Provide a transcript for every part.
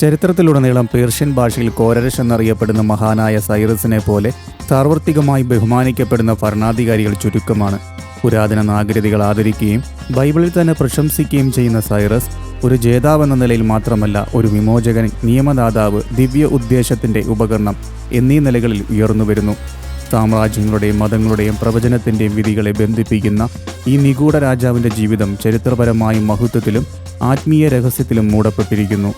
ചരിത്രത്തിലുടനീളം Persian ഭാഷയിൽ കോരരഷ് എന്നറിയപ്പെടുന്ന മഹാനായ സൈറസിനെ പോലെ സാർവത്രികമായി ബഹുമാനിക്കപ്പെടുന്ന ഭരണാധികാരികൾ ചുരുക്കമാണ്. പുരാതന നാഗരികതകൾ ആദരിക്കുകയും ബൈബിളിൽ തന്നെ പ്രശംസിക്കുകയും ചെയ്യുന്ന സൈറസ് ഒരു ജേതാവെന്ന നിലയിൽ മാത്രമല്ല ഒരു വിമോചകൻ നിയമദാതാവ് ദിവ്യ ഉദ്ദേശത്തിന്റെ ഉപകരണം എന്നീ നിലകളിൽ ഉയർന്നു വരുന്നു. സാമ്രാജ്യങ്ങളുടെയും മതങ്ങളുടെയും പ്രവചനത്തിന്റെയും വിധികളെ ബന്ധിപ്പിക്കുന്ന ഈ നിഗൂഢ രാജാവിന്റെ ജീവിതം ചരിത്രപരമായും മഹത്വത്തിലും ആത്മീയ രഹസ്യത്തിലും മൂടപ്പെട്ടിരിക്കുന്നു.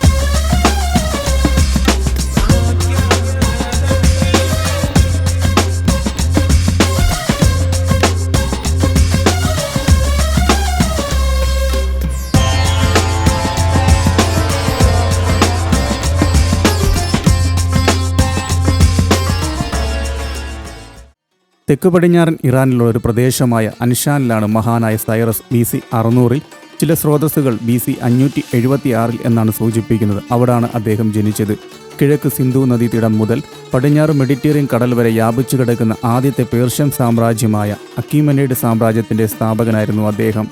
തെക്ക് പടിഞ്ഞാറൻ ഇറാനിലുള്ള ഒരു പ്രദേശമായ അൻഷാനിലാണ് മഹാനായ സൈറസ് ബി സി അറുന്നൂറിൽ ചില സ്രോതസ്സുകൾ ബി സി അഞ്ഞൂറ്റി എഴുപത്തി ആറിൽ എന്നാണ് സൂചിപ്പിക്കുന്നത്. അവിടാണ് അദ്ദേഹം ജനിച്ചത്. കിഴക്ക് സിന്ധു നദീതീരം മുതൽ പടിഞ്ഞാറ് മെഡിറ്റേറിയൻ കടൽ വരെ വ്യാപിച്ചു കിടക്കുന്ന ആദ്യത്തെ പേർഷ്യൻ സാമ്രാജ്യമായ അക്കീമനേഡ് സാമ്രാജ്യത്തിന്റെ സ്ഥാപകനായിരുന്നു അദ്ദേഹം.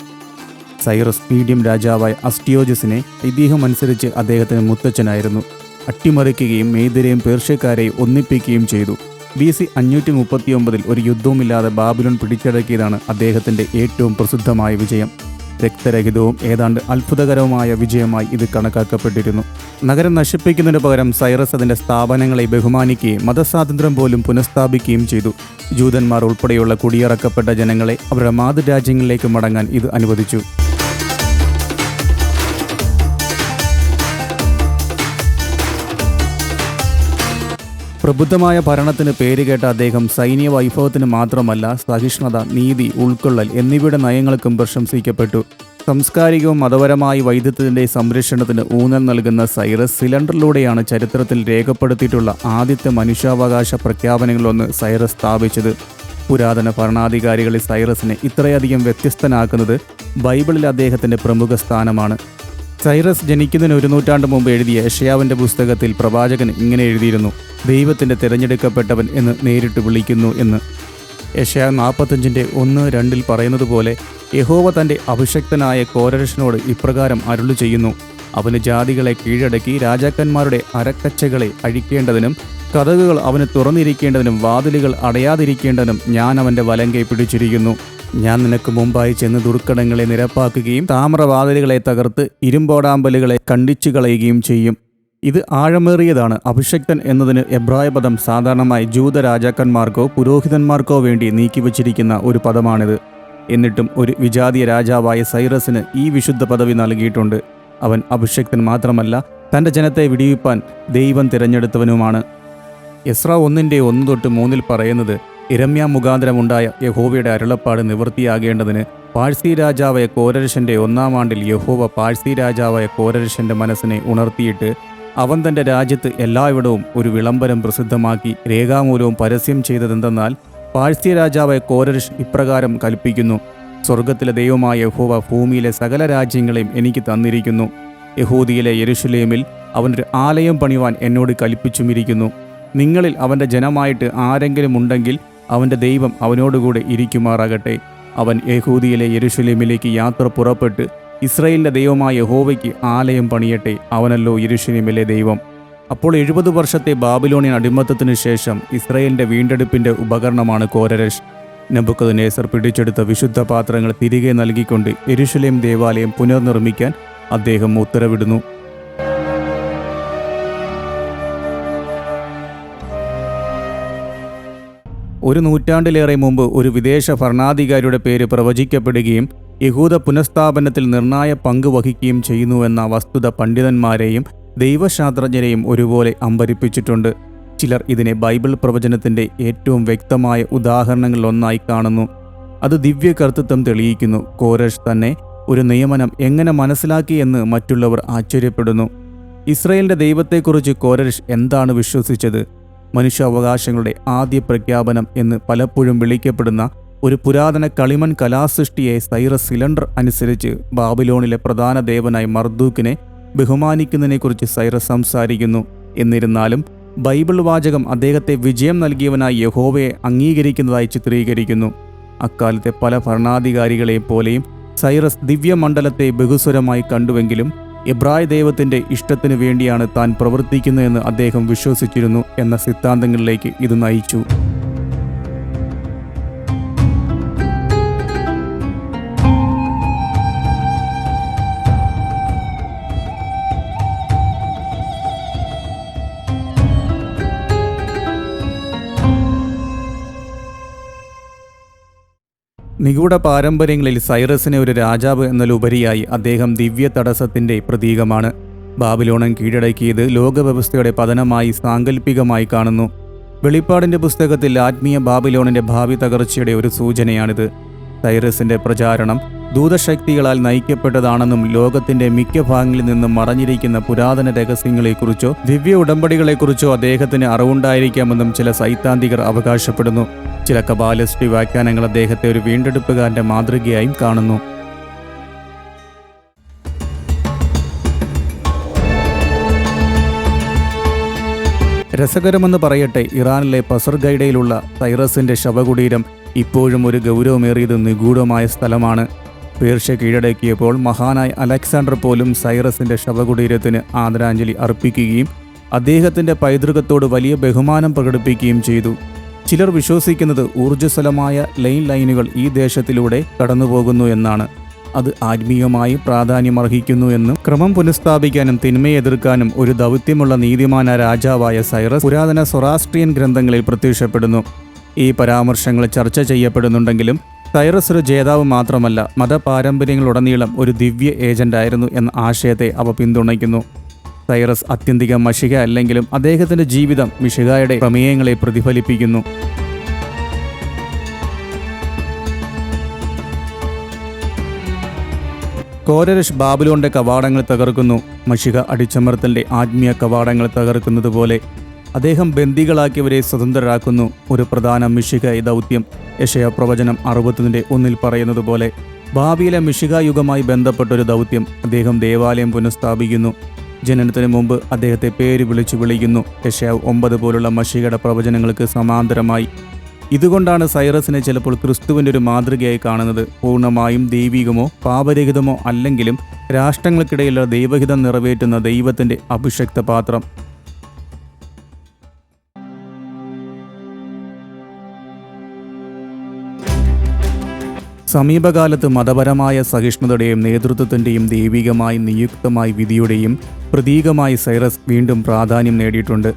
സൈറസ് മീഡിയം രാജാവായ അസ്റ്റിയോജസിനെ ഐതിഹ്യം അനുസരിച്ച് അദ്ദേഹത്തിന് മുത്തച്ഛനായിരുന്നു. അട്ടിമറിക്കുകയും മേദിരെയും പേർഷ്യക്കാരെയും ഒന്നിപ്പിക്കുകയും ചെയ്തു. ബി സി അഞ്ഞൂറ്റി മുപ്പത്തിയൊമ്പതിൽ ഒരു യുദ്ധവുമില്ലാതെ ബാബിലോൺ പിടിച്ചടക്കിയതാണ് അദ്ദേഹത്തിന്റെ ഏറ്റവും പ്രസിദ്ധമായ വിജയം. രക്തരഹിതവും ഏതാണ്ട് അത്ഭുതകരവുമായ വിജയമായി ഇത് കണക്കാക്കപ്പെട്ടിരുന്നു. നഗരം നശിപ്പിക്കുന്നതിന് പകരം സൈറസ് അതിന്റെ സ്ഥാപനങ്ങളെ ബഹുമാനിക്കുകയും മതസ്വാതന്ത്ര്യം പോലും പുനഃസ്ഥാപിക്കുകയും ചെയ്തു. ജൂതന്മാർ ഉൾപ്പെടെയുള്ള കുടിയിറക്കപ്പെട്ട ജനങ്ങളെ അവരുടെ മാതൃരാജ്യങ്ങളിലേക്ക് മടങ്ങാൻ ഇത് അനുവദിച്ചു. പ്രബുദ്ധമായ ഭരണത്തിന് പേരുകേട്ട അദ്ദേഹം സൈനിക വൈഭവത്തിന് മാത്രമല്ല സഹിഷ്ണുത നീതി ഉൾക്കൊള്ളൽ എന്നിവയുടെ നയങ്ങൾക്കും പ്രശംസിക്കപ്പെട്ടു. സാംസ്കാരികവും മതപരമായ വൈദ്യത്തിന്റെ സംരക്ഷണത്തിന് ഊന്നൽ നൽകുന്ന സൈറസ് സിലിണ്ടറിലൂടെയാണ് ചരിത്രത്തിൽ രേഖപ്പെടുത്തിയിട്ടുള്ള ആദ്യത്തെ മനുഷ്യാവകാശ പ്രഖ്യാപനങ്ങളൊന്ന് സൈറസ് സ്ഥാപിച്ചത്. പുരാതന ഭരണാധികാരികളിൽ സൈറസിനെ ഇത്രയധികം വ്യത്യസ്തനാക്കുന്നത് ബൈബിളിൽ അദ്ദേഹത്തിന്റെ പ്രമുഖ സ്ഥാനമാണ്. സൈറസ് ജനിക്കുന്നതിന് ഒരു നൂറ്റാണ്ട് മുമ്പ് എഴുതിയ യഷയാവിന്റെ പുസ്തകത്തിൽ പ്രവാചകൻ ഇങ്ങനെ എഴുതിയിരുന്നു. ദൈവത്തിന്റെ തിരഞ്ഞെടുക്കപ്പെട്ടവൻ എന്ന് നേരിട്ട് വിളിക്കുന്നു എന്ന്. യശയ നാൽപ്പത്തഞ്ചിന്റെ ഒന്ന് രണ്ടിൽ പറയുന്നത് പോലെ യഹോവ തന്റെ അഭിഷക്തനായ കോരരഷനോട് ഇപ്രകാരം അരുളു ചെയ്യുന്നു. അവന് ജാതികളെ കീഴടക്കി രാജാക്കന്മാരുടെ അരക്കച്ചകളെ അഴിക്കേണ്ടതിനും കഥകുകൾ അവന് തുറന്നിരിക്കേണ്ടതിനും വാതിലുകൾ അടയാതിരിക്കേണ്ടതിനും ഞാൻ അവന്റെ വലങ്കെ പിടിച്ചിരിക്കുന്നു. ഞാൻ നിനക്ക് മുമ്പായി ചെന്ന് ദുർഘടങ്ങളെ നിരപ്പാക്കുകയും താമ്രവാതിലുകളെ തകർത്ത് ഇരുമ്പോടാമ്പലുകളെ കണ്ടിച്ചു കളയുകയും ചെയ്യും. ഇത് ആഴമേറിയതാണ്. അഭിഷക്തൻ എന്നതിന് എബ്രായ പദം സാധാരണമായി ജൂത രാജാക്കന്മാർക്കോ പുരോഹിതന്മാർക്കോ വേണ്ടി നീക്കിവച്ചിരിക്കുന്ന ഒരു പദമാണിത്. എന്നിട്ടും ഒരു വിജാതീയ രാജാവായ സൈറസിന് ഈ വിശുദ്ധ പദവി നൽകിയിട്ടുണ്ട്. അവൻ അഭിഷക്തൻ മാത്രമല്ല തന്റെ ജനത്തെ വിടിവിപ്പാൻ ദൈവം തിരഞ്ഞെടുത്തവനുമാണ്. എസ്ര ഒന്നിന്റെ ഒന്ന് തൊട്ട് മൂന്നിൽ പറയുന്നത് ഇരമ്യ മുഖാന്തരമുണ്ടായ യഹോവയുടെ അരുളപ്പാട് നിവൃത്തിയാകേണ്ടതിന് പാഴ്സി രാജാവായ കോരരശന്റെ ഒന്നാം ആണ്ടിൽ യഹോവ പാഴ്സി രാജാവായ കോരരശന്റെ മനസ്സിനെ ഉണർത്തിയിട്ട് അവൻ തന്റെ രാജ്യത്ത് എല്ലായിടവും ഒരു വിളംബരം പ്രസിദ്ധമാക്കി രേഖാമൂലവും പരസ്യം ചെയ്തതെന്തെന്നാൽ പാഴ്സ്യ രാജാവായ കോരരിഷ് ഇപ്രകാരം കൽപ്പിക്കുന്നു സ്വർഗത്തിലെ ദൈവമായ യഹോവ ഭൂമിയിലെ സകല രാജ്യങ്ങളെയും എനിക്ക് തന്നിരിക്കുന്നു. യഹൂദിയിലെ യെരുഷലേമിൽ അവനൊരു ആലയം പണിവാൻ എന്നോട് കൽപ്പിച്ചുമിരിക്കുന്നു. നിങ്ങളിൽ അവന്റെ ജനമായിട്ട് ആരെങ്കിലും ഉണ്ടെങ്കിൽ അവന്റെ ദൈവം അവനോടുകൂടെ ഇരിക്കുമാറാകട്ടെ. അവൻ യഹൂദിയിലെ യെരുഷലേമിലേക്ക് യാത്ര പുറപ്പെട്ട് ഇസ്രയേലിന്റെ ദൈവമായ യഹോവയ്ക്ക് ആലയം പണിയട്ടെ. അവനല്ലോ ഇരുഷിനിമിലെ ദൈവം. അപ്പോൾ എഴുപത് വർഷത്തെ ബാബിലോണിയൻ അടിമത്തത്തിനു ശേഷം ഇസ്രയേലിന്റെ വീണ്ടെടുപ്പിന്റെ ഉപകരണമാണ് കോരരഷ് നബുക്കത് പിടിച്ചെടുത്ത വിശുദ്ധ പാത്രങ്ങൾ തിരികെ നൽകിക്കൊണ്ട് എരുഷലേം ദേവാലയം പുനർനിർമ്മിക്കാൻ അദ്ദേഹം ഉത്തരവിടുന്നു. ഒരു നൂറ്റാണ്ടിലേറെ മുമ്പ് ഒരു വിദേശ ഭരണാധികാരിയുടെ പേര് പ്രവചിക്കപ്പെടുകയും യഹൂദ പുനഃസ്ഥാപനത്തിൽ നിർണായ പങ്ക് വഹിക്കുകയും ചെയ്യുന്നുവെന്ന വസ്തുത പണ്ഡിതന്മാരെയും ദൈവശാസ്ത്രജ്ഞരെയും ഒരുപോലെ അമ്പരിപ്പിച്ചിട്ടുണ്ട്. ചിലർ ഇതിനെ ബൈബിൾ പ്രവചനത്തിന്റെ ഏറ്റവും വ്യക്തമായ ഉദാഹരണങ്ങളിലൊന്നായി കാണുന്നു. അത് ദിവ്യ കർത്തൃത്വം തെളിയിക്കുന്നു. കോരഷ് തന്നെ ഒരു നിയമനം എങ്ങനെ മനസ്സിലാക്കി എന്ന് മറ്റുള്ളവർ ആശ്ചര്യപ്പെടുന്നു. ഇസ്രയേലിന്റെ ദൈവത്തെക്കുറിച്ച് കോരഷ് എന്താണ് വിശ്വസിച്ചത്? മനുഷ്യാവകാശങ്ങളുടെ ആദ്യ പ്രഖ്യാപനം എന്ന് പലപ്പോഴും വിളിക്കപ്പെടുന്ന ഒരു പുരാതന കളിമൺ കലാസൃഷ്ടിയെ സൈറസ് സിലിണ്ടർ അനുസരിച്ച് ബാബിലോണിലെ പ്രധാന ദേവനായി മർദൂക്കിനെ ബഹുമാനിക്കുന്നതിനെക്കുറിച്ച് സൈറസ് സംസാരിക്കുന്നു. എന്നിരുന്നാലും ബൈബിൾ വാചകം അദ്ദേഹത്തെ വിജയം നൽകിയവനായി യഹോവയെ അംഗീകരിക്കുന്നതായി ചിത്രീകരിക്കുന്നു. അക്കാലത്തെ പല ഭരണാധികാരികളെയും പോലെയും സൈറസ് ദിവ്യമണ്ഡലത്തെ ബഹുസ്വരമായി കണ്ടുവെങ്കിലും എബ്രായ ദൈവത്തിന്റെ ഇഷ്ടത്തിനു വേണ്ടിയാണ് താൻ പ്രവർത്തിക്കുന്നതെന്ന് അദ്ദേഹം വിശ്വസിച്ചിരുന്നു എന്ന സിദ്ധാന്തങ്ങളിലേക്ക് ഇത് നയിച്ചു. നിഗൂഢ പാരമ്പര്യങ്ങളിൽ സൈറസിനെ ഒരു രാജാവ് എന്നതിലുപരിയായി അദ്ദേഹം ദിവ്യ തടസ്സത്തിന്റെ പ്രതീകമാണ്. ബാബിലോണൻ കീഴടക്കിയത് ലോകവ്യവസ്ഥയുടെ പതനമായി സാങ്കല്പികമായി കാണുന്നു. വെളിപ്പാടിന്റെ പുസ്തകത്തിൽ ആത്മീയ ബാബിലോണിന്റെ ഭാവി തകർച്ചയുടെ ഒരു സൂചനയാണിത്. സൈറസിന്റെ പ്രചാരണം ദൂതശക്തികളാൽ നയിക്കപ്പെട്ടതാണെന്നും ലോകത്തിന്റെ മിക്ക ഭാഗങ്ങളിൽ നിന്നും മറഞ്ഞിരിക്കുന്ന പുരാതന രഹസ്യങ്ങളെക്കുറിച്ചോ ദിവ്യ ഉടമ്പടികളെക്കുറിച്ചോ അദ്ദേഹത്തിന് അറിവുണ്ടായിരിക്കാമെന്നും ചില സൈദ്ധാന്തികർ അവകാശപ്പെടുന്നു. ചില കപാലസ്റ്റി വ്യാഖ്യാനങ്ങൾ അദ്ദേഹത്തെ ഒരു വീണ്ടെടുപ്പുകാരന്റെ മാതൃകയായും കാണുന്നു. രസകരമെന്ന് പറയട്ടെ ഇറാനിലെ പസർഗൈഡയിലുള്ള സൈറസിന്റെ ശവകുടീരം ഇപ്പോഴും ഒരു ഗൗരവമേറിയത് നിഗൂഢമായ സ്ഥലമാണ്. പേർഷ്യ കീഴടക്കിയപ്പോൾ മഹാനായ അലക്സാണ്ടർ പോലും സൈറസിന്റെ ശവകുടീരത്തിന് ആദരാഞ്ജലി അർപ്പിക്കുകയും അദ്ദേഹത്തിന്റെ പൈതൃകത്തോട് വലിയ ബഹുമാനം പ്രകടിപ്പിക്കുകയും ചെയ്തു. ചിലർ വിശ്വസിക്കുന്നത് ഊർജസ്വലമായ ലൈൻ ലൈനുകൾ ഈ ദേശത്തിലൂടെ കടന്നുപോകുന്നു എന്നാണ്. അത് ആത്മീയമായി പ്രാധാന്യമർഹിക്കുന്നു എന്നും ക്രമം പുനഃസ്ഥാപിക്കാനും തിന്മയെ എതിർക്കാനും ഒരു ദൗത്യമുള്ള നീതിമാന രാജാവായ സൈറസ് പുരാതന സൊറാസ്ട്രിയൻ ഗ്രന്ഥങ്ങളിൽ പ്രത്യക്ഷപ്പെടുന്നു. ഈ പരാമർശങ്ങൾ ചർച്ച ചെയ്യപ്പെടുന്നുണ്ടെങ്കിലും സൈറസ് ഒരു ജേതാവ് മാത്രമല്ല മതപാരമ്പര്യങ്ങളുടനീളം ഒരു ദിവ്യ ഏജന്റായിരുന്നു എന്ന ആശയത്തെ അവ പിന്തുണയ്ക്കുന്നു. സൈറസ് അത്യന്തിക മഷിക അല്ലെങ്കിലും അദ്ദേഹത്തിന്റെ ജീവിതം മിഷികായുടെ പ്രമേയങ്ങളെ പ്രതിഫലിപ്പിക്കുന്നു. കോരരഷ് ബാബുലോന്റെ കവാടങ്ങൾ തകർക്കുന്നു. മഷിക അടിച്ചമർത്തലിന്റെ ആത്മീയ കവാടങ്ങൾ തകർക്കുന്നത് പോലെ അദ്ദേഹം ബന്ദികളാക്കിയവരെ സ്വതന്ത്രരാക്കുന്നു. ഒരു പ്രധാന മിഷിക ദൗത്യം. യശയ പ്രവചനം അറുപത്തിന്റെ ഒന്നിൽ പറയുന്നത് പോലെ ഭാവിയിലെ മിഷിക യുഗമായി ബന്ധപ്പെട്ട ഒരു ദൗത്യം അദ്ദേഹം ദേവാലയം പുനഃസ്ഥാപിക്കുന്നു. ജനനത്തിന് മുമ്പ് അദ്ദേഹത്തെ പേര് വിളിച്ചു വിളിക്കുന്നു. യശയാവ് ഒമ്പത് പോലുള്ള മഷികയുടെ പ്രവചനങ്ങൾക്ക് സമാന്തരമായി. ഇതുകൊണ്ടാണ് സൈറസിനെ ചിലപ്പോൾ ക്രിസ്തുവിന്റെ ഒരു മാതൃകയായി കാണുന്നത്. പൂർണമായും ദൈവികമോ പാപരഹിതമോ അല്ലെങ്കിലും രാഷ്ട്രങ്ങൾക്കിടയിലുള്ള ദൈവഹിതം നിറവേറ്റുന്ന ദൈവത്തിന്റെ അഭിഷക്ത പാത്രം സമീപകാലത്ത് മതപരമായ സഹിഷ്ണുതയുടെയും നേതൃത്വത്തിന്റെയും ദൈവികമായി നിയുക്തമായ വിധിയുടെയും പ്രതീകമായി സൈറസ് വീണ്ടും പ്രാധാന്യം നേടിയിട്ടുണ്ട്.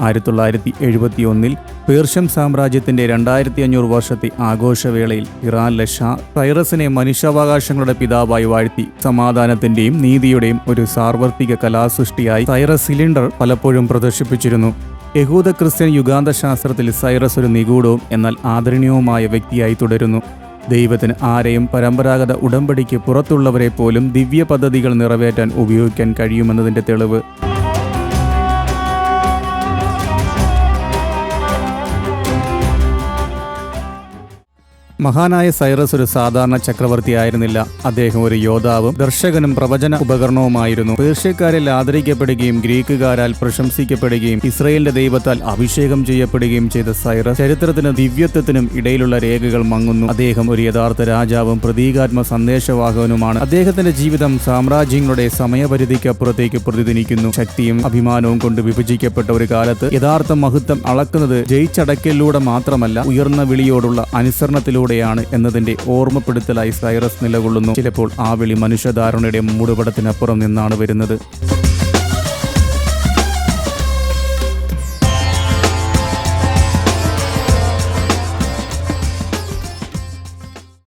ആയിരത്തി തൊള്ളായിരത്തി എഴുപത്തി ഒന്നിൽ പേർഷ്യൻ സാമ്രാജ്യത്തിന്റെ രണ്ടായിരത്തി അഞ്ഞൂറ് വർഷത്തെ ആഘോഷവേളയിൽ ഇറാൻ ഷാ സൈറസിനെ മനുഷ്യാവകാശങ്ങളുടെ പിതാവായി വാഴ്ത്തി സമാധാനത്തിന്റെയും നീതിയുടെയും ഒരു സാർവത്രിക കലാസൃഷ്ടിയായി സൈറസ് സിലിണ്ടർ പലപ്പോഴും പ്രദർശിപ്പിച്ചിരുന്നു. യഹൂദ ക്രിസ്ത്യൻ യുഗാന്ത ശാസ്ത്രത്തിൽ സൈറസ് ഒരു നിഗൂഢവും എന്നാൽ ആദരണീയവുമായ വ്യക്തിയായി തുടരുന്നു. ദൈവത്തിന് ആരെയും പരമ്പരാഗത ഉടമ്പടിക്ക് പുറത്തുള്ളവരെ പോലും ദിവ്യ പദ്ധതികൾ നിറവേറ്റാൻ ഉപയോഗിക്കാൻ കഴിയുമെന്നതിന്റെ തെളിവ്. മഹാനായ സൈറസ് ഒരു സാധാരണ ചക്രവർത്തിയായിരുന്നില്ല അദ്ദേഹം ഒരു യോദ്ധാവും ദർശകനും പ്രവചന ഉപകരണവുമായിരുന്നു. പേർഷ്യക്കാരിൽ ആദരിക്കപ്പെടുകയും ഗ്രീക്കുകാരാൽ പ്രശംസിക്കപ്പെടുകയും ഇസ്രയേലിന്റെ ദൈവത്താൽ അഭിഷേകം ചെയ്യപ്പെടുകയും ചെയ്ത സൈറസ് ചരിത്രത്തിനും ദിവ്യത്വത്തിനും ഇടയിലുള്ള രേഖകൾ മങ്ങുന്നു. അദ്ദേഹം ഒരു യഥാർത്ഥ രാജാവും പ്രതീകാത്മ സന്ദേശവാഹകനുമാണ്. അദ്ദേഹത്തിന്റെ ജീവിതം സാമ്രാജ്യങ്ങളുടെ സമയപരിധിക്കപ്പുറത്തേക്ക് പ്രതിദിനിക്കുന്നു ശക്തിയും അഭിമാനവും കൊണ്ട് വിഭജിക്കപ്പെട്ട ഒരു കാലത്ത് യഥാർത്ഥ മഹത്വം അളക്കുന്നത് ജയിച്ചടക്കലിലൂടെ മാത്രമല്ല ഉയർന്ന വിളിയോടുള്ള അനുസരണത്തിലൂടെയാണ് എന്നതിന്റെ ഓർമ്മപ്പെടുത്തലായി സൈറസ് നിലകൊള്ളുന്നു. ചിലപ്പോൾ ആ വിളി മനുഷ്യധാരണയുടെ മൂടുപടത്തിനപ്പുറം നിന്നാണ് വരുന്നത്.